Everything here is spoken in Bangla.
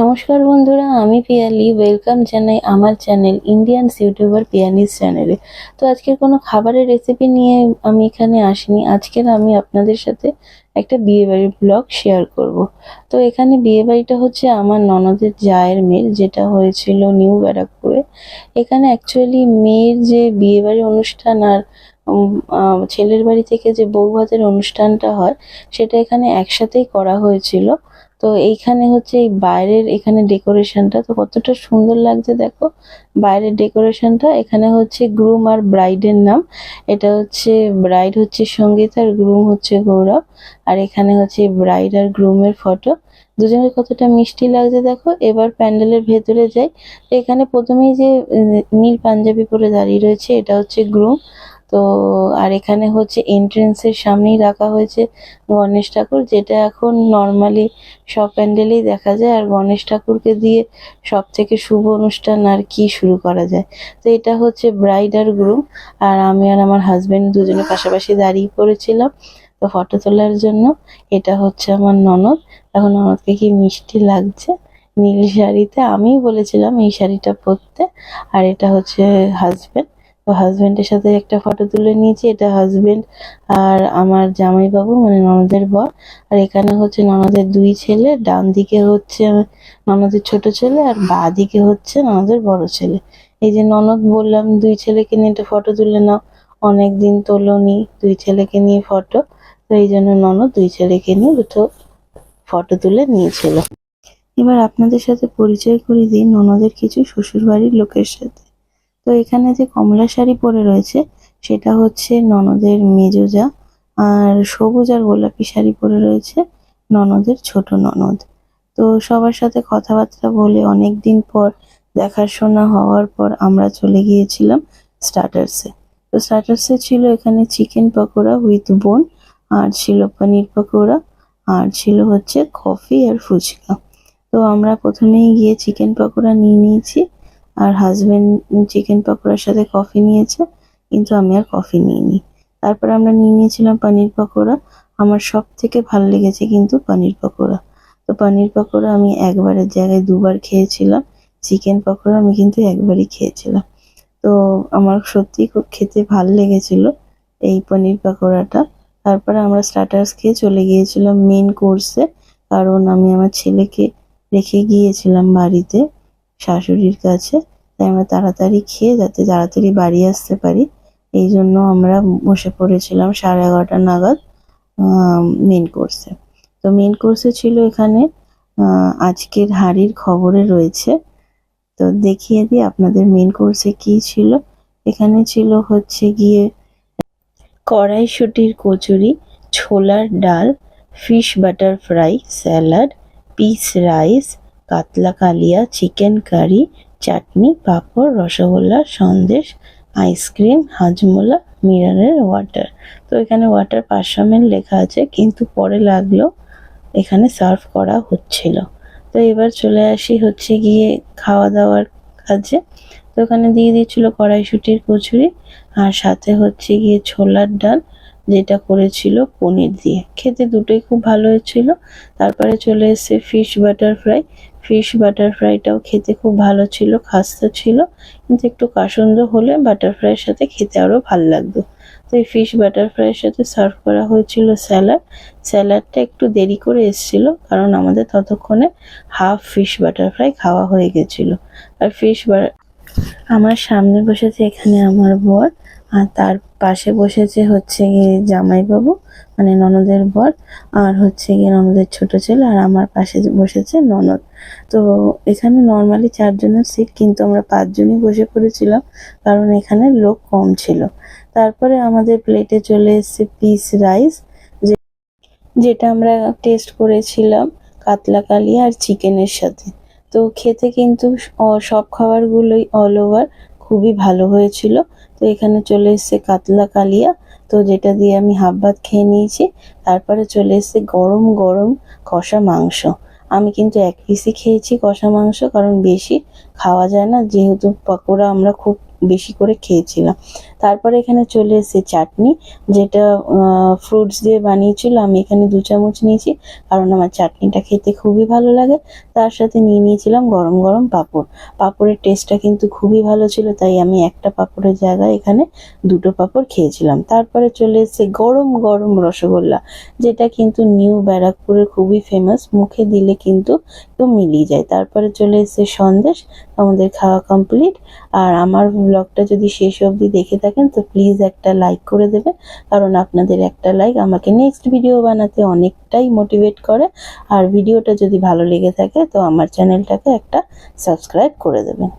নমস্কার বন্ধুরা, আমি পিয়ালি। ওয়েলকাম জানাই আমার চ্যানেল ইন্ডিয়ান ইউটিউবার পিয়ালিস চ্যানেলে তো আজকের কোনো খাবারের রেসিপি নিয়ে আমি এখানে আসিনি। আজকের আমি আপনাদের সাথে একটা বিয়েবাড়ির ব্লগ শেয়ার করব। তো এখানে বিয়েবাড়িটা হচ্ছে আমার ননদের জায়ের মেয়ের, যেটা হয়েছিল নিউ ব্যারাকপুরে। এখানে অ্যাকচুয়ালি মেয়ের যে বিয়েবাড়ি অনুষ্ঠান আর ছেলের বাড়ি থেকে যে বউ ভাতের অনুষ্ঠানটা হয়, সেটা এখানে একসাথেই করা হয়েছিল। তো এইখানে হচ্ছে এই বাইরের এখানে ডেকোরেশনটা, তো কতটা সুন্দর লাগছে দেখো। বাইরের ডেকোরেশনটা, এখানে হচ্ছে গ্রুম আর ব্রাইডের নাম। এটা হচ্ছে, ব্রাইড হচ্ছে সংগীত আর গ্রুম হচ্ছে গৌরব। আর এখানে হচ্ছে ব্রাইড আর গ্রুমের ফটো। দুজনের কতটা মিষ্টি লাগছে দেখো। এবার প্যান্ডেলের ভেতরে যাই। এখানে প্রথমেই যে নীল পাঞ্জাবি পরে দাঁড়িয়ে রয়েছে, এটা হচ্ছে গ্রুম। তো আর এখানে হচ্ছে এন্ট্রেন্সের সামনেই রাখা হয়েছে গণেশ ঠাকুর, যেটা এখন নর্মালি সব প্যান্ডেলেই দেখা যায়। আর গণেশ ঠাকুরকে দিয়ে সব থেকে শুভ অনুষ্ঠান আর কি শুরু করা যায়। তো এটা হচ্ছে ব্রাইড আর গ্রুম আর আমি আর আমার হাজব্যান্ড দুজনে পাশাপাশি দাঁড়িয়ে পড়েছিলাম তো ফটো তোলার জন্য। এটা হচ্ছে আমার ননদ। এখন ননদকে কি মিষ্টি লাগছে? নীল শাড়িতে আমিই বলেছিলাম এই শাড়িটা পরতে। আর এটা হচ্ছে হাজবেন্ড তো হাজবেন্ডের সাথে একটা ফটো তুলে নিয়েছি, এটা হাজবেন্ড আর আমার জামাইবাবু মানে ননদের বর। আর এখানে হচ্ছে ননদের দুই ছেলে ডান দিকে হচ্ছে ননদের ছোট ছেলে আর বাঁ দিকে হচ্ছে ননদের বড় ছেলে। এই যে ননদ, বললাম দুই ছেলেকে নিয়ে একটা ফটো তুলে নাও। অনেক দিন তোলোনি দুই ছেলেকে নিয়ে ফটো তো এই জন্য ননদ দুই ছেলেকে নিয়ে দুটো ফটো তুলে নিয়েছিল। এবার আপনাদের সাথে পরিচয় করিয়ে দিই, ননদের কিছু শ্বশুরবাড়ির লোকের সাথে। তো এখানে যে কমলা শাড়ি পরে রয়েছে, সেটা হচ্ছে ননদের মেজোজা। আর সবুজ আর গোলাপি শাড়ি পরে রয়েছে ননদের ছোট ননদ। তো সবার সাথে কথাবার্তা বলে অনেক দিন পর, দেখাশোনা হওয়ার পর আমরা চলে গিয়েছিলাম স্টার্টার্সে তো স্টার্টার্সে ছিল এখানে চিকেন পকোড়া উইথ বোন আর ছিল পনির পকোড়া, আর ছিল হচ্ছে কফি আর ফুচকা। তো আমরা প্রথমেই গিয়ে চিকেন পকোড়া নিয়ে নিয়েছি। আর হাজবেন্ড চিকেন পকোড়ার সাথে কফি নিয়েছে, কিন্তু আমি আর কফি নিইনি। তারপর আমরা নিয়ে নিয়েছিলাম পনির পকোড়া। আমার সব থেকে ভালো লেগেছে কিন্তু পনির পকোড়া। তো পনির পকোড়া আমি একবারের জায়গায় দুবার খেয়েছিলাম। চিকেন পকোড়া আমি কিন্তু একবারই খেয়েছিলাম। তো আমার সত্যি খুব খেতে ভালো লেগেছিল এই পনির পকোড়াটা। তারপরে আমরা স্টার্টার্স খেয়ে চলে গিয়েছিলাম মেন কোর্সে কারণ আমি আমার ছেলেকে রেখে গিয়েছিলাম বাড়িতে। শাশুড়ির কাছে। তাই আমরা তাড়াতাড়ি খেয়ে যাতে তাড়াতাড়ি বাড়ি আসতে পারি। এই জন্য আমরা বসে পড়েছিলাম সাড়ে এগারোটা নাগাদ মেন কোর্সে তো মেন কোর্সে ছিল এখানে আজকের হাড়ির খবরে রয়েছে। তো দেখিয়ে দিই আপনাদের মেন কোর্সে কি ছিল। এখানে ছিল হচ্ছে গিয়ে কড়াইশুটির কচুরি, ছোলার ডাল fish butter fry salad peas rice katla kalia chicken curry chutney, papad, rasgulla, sandesh ice cream Hajmola mineral water তো এখানে ওয়াটার পাঁচশো এমএল লেখা আছে, কিন্তু পরে লাগল, এখানে সার্ভ করা হচ্ছিল। তো এবার চলে আসি হচ্ছে গিয়ে খাওয়া দাওয়ার কাজে। তো ওখানে দিয়ে দিয়েছিল কড়াইশুটির কচুরি, আর সাথে হচ্ছে গিয়ে ছোলার ডাল, যেটা করেছিল পনির দিয়ে। খেতে দুটোই খুব ভালো হয়েছিল। তারপরে চলে এসেছে fish butter fry fish butter ফ্রাইটাও খেতে খুব ভালো ছিল, খাস্তা ছিল। কিন্তু একটু কাসন্দ হলে বাটার ফ্রাইয়ের সাথে খেতে আরও ভালো লাগতো। তো এই ফিশ বাটার ফ্রাইয়ের সাথে সার্ভ করা হয়েছিল স্যালাড। স্যালাডটা একটু দেরি করে এসেছিল, কারণ আমাদের ততক্ষণে হাফ ফিশ বাটার ফ্রাই খাওয়া হয়ে গেছিল। আর ফিশ আমার সামনে বসেছে এখানে আমার বর। আর তার পাশে বসেছে হচ্ছে গিয়ে জামাইবাবু মানে ননদের বর, আর হচ্ছে গিয়ে ননদের ছোট ছেলে, আর আমার পাশে বসেছে ননদ। তো এখানে নর্মালি চারজনের সিট কিন্তু আমরা পাঁচজনই বসে পড়েছিলাম, কারণ এখানে লোক কম ছিল। তারপরে আমাদের প্লেটে চলে এসেছে পিস রাইস যেটা আমরা টেস্ট করেছিলাম কাতলা কালিয়া আর চিকেনের সাথে। তো খেতে কিন্তু সব খাবারগুলোই অল ওভার খুবই ভালো হয়েছিল। তো এখানে চলে এসছে কাতলা কালিয়া। তো যেটা দিয়ে আমি হাফ ভাত খেয়ে নিয়েছি। তারপরে চলে এসছে গরম গরম কষা মাংস। আমি কিন্তু এক পিসই খেয়েছি কষা মাংস, কারণ বেশি খাওয়া যায় না। যেহেতু পকোড়া আমরা খুব বেশি করে খেয়েছিলাম। তারপরে এখানে চলে এসেছে চাটনি, যেটা ফ্রুটস দিয়ে বানিয়েছিল। আমি এখানে দু চামচ নিয়েছি, কারণ আমার চাটনিটা খেতে খুবই ভালো লাগে। তার সাথে নিয়ে নিয়েছিলাম গরম গরম পাঁপড়। পাঁপড়ের টেস্টটা কিন্তু খুবই ভালো ছিল, তাই আমি একটা পাঁপড়ের জায়গায় এখানে দুটো পাঁপড় খেয়েছিলাম। তারপরে চলে এসেছে গরম গরম রসগোল্লা, যেটা কিন্তু নিউ ব্যারাকপুরের খুবই ফেমাস মুখে দিলে কিন্তু মিলিয়ে যায়। তারপরে চলে এসেছে সন্দেশ, আমাদের খাওয়া কমপ্লিট আর আমার ব্লগটা যদি শেষ অবধি দেখে থাকেন, তো প্লিজ একটা লাইক করে দেবেন। কারণ আপনাদের একটা লাইক আমাকে নেক্সট ভিডিও বানাতে অনেকটাই মোটিভেট করে। আর ভিডিওটা যদি ভালো লেগে থাকে, তো আমার চ্যানেলটাকে একটা সাবস্ক্রাইব করে দেবেন।